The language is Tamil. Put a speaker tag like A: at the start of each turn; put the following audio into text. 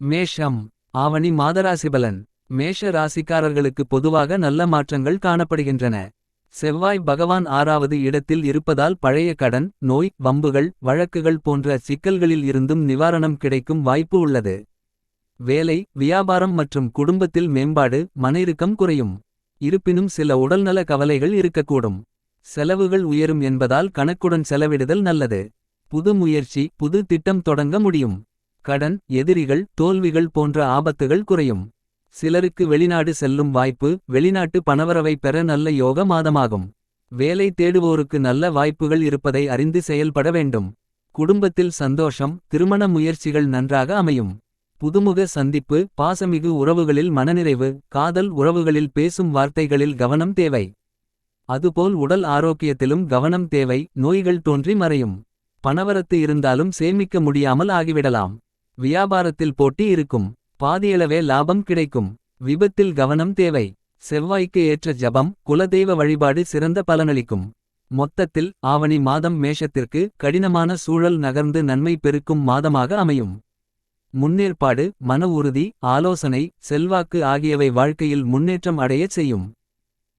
A: மேஷம் ஆவணி மாதராசிபலன். மேஷ ராசிக்காரர்களுக்கு பொதுவாக நல்ல மாற்றங்கள் காணப்படுகின்றன. செவ்வாய் பகவான் ஆறாவது இடத்தில் இருப்பதால் பழைய கடன் நோய் வம்புகள் வழக்குகள் போன்ற சிக்கல்களில் இருந்தும் நிவாரணம் கிடைக்கும் வாய்ப்பு உள்ளது. வேலை வியாபாரம் மற்றும் குடும்பத்தில் மேம்பாடு மனிருக்கம் குறையும். இருப்பினும் சில உடல்நல கவலைகள் இருக்கக்கூடும். செலவுகள் உயரும் என்பதால் கணக்குடன் செலவிடுதல் நல்லது. புது முயற்சி புது திட்டம் தொடங்க முடியும். கடன் எதிரிகள் தோல்விகள் போன்ற ஆபத்துகள் குறையும். சிலருக்கு வெளிநாடு செல்லும் வாய்ப்பு வெளிநாட்டு பணவரவை பெற நல்ல யோக மாதமாகும். வேலை தேடுவோருக்கு நல்ல வாய்ப்புகள் இருப்பதை அறிந்து செயல்பட வேண்டும். குடும்பத்தில் சந்தோஷம் திருமண முயற்சிகள் நன்றாக அமையும். புதுமுக சந்திப்பு பாசமிகு உறவுகளில் மனநிறைவு காதல் உறவுகளில் பேசும் வார்த்தைகளில் கவனம் தேவை. அதுபோல் உடல் ஆரோக்கியத்திலும் கவனம் தேவை நோய்கள் தோன்றி மறையும். பணவரத்து இருந்தாலும் சேமிக்க முடியாமல் ஆகிவிடலாம். வியாபாரத்தில் போட்டி இருக்கும். பாதியளவே லாபம் கிடைக்கும். விபத்தில் கவனம் தேவை. செவ்வாய்க்கு ஏற்ற ஜபம் குலதெய்வ வழிபாடு சிறந்த பலனளிக்கும். மொத்தத்தில் ஆவணி மாதம் மேஷத்திற்கு கடினமான சூழல் நகர்ந்து நன்மை பெருக்கும் மாதமாக அமையும். முன்னேற்பாடு மன உறுதி ஆலோசனை செல்வாக்கு ஆகியவை வாழ்க்கையில் முன்னேற்றம் அடையச் செய்யும்.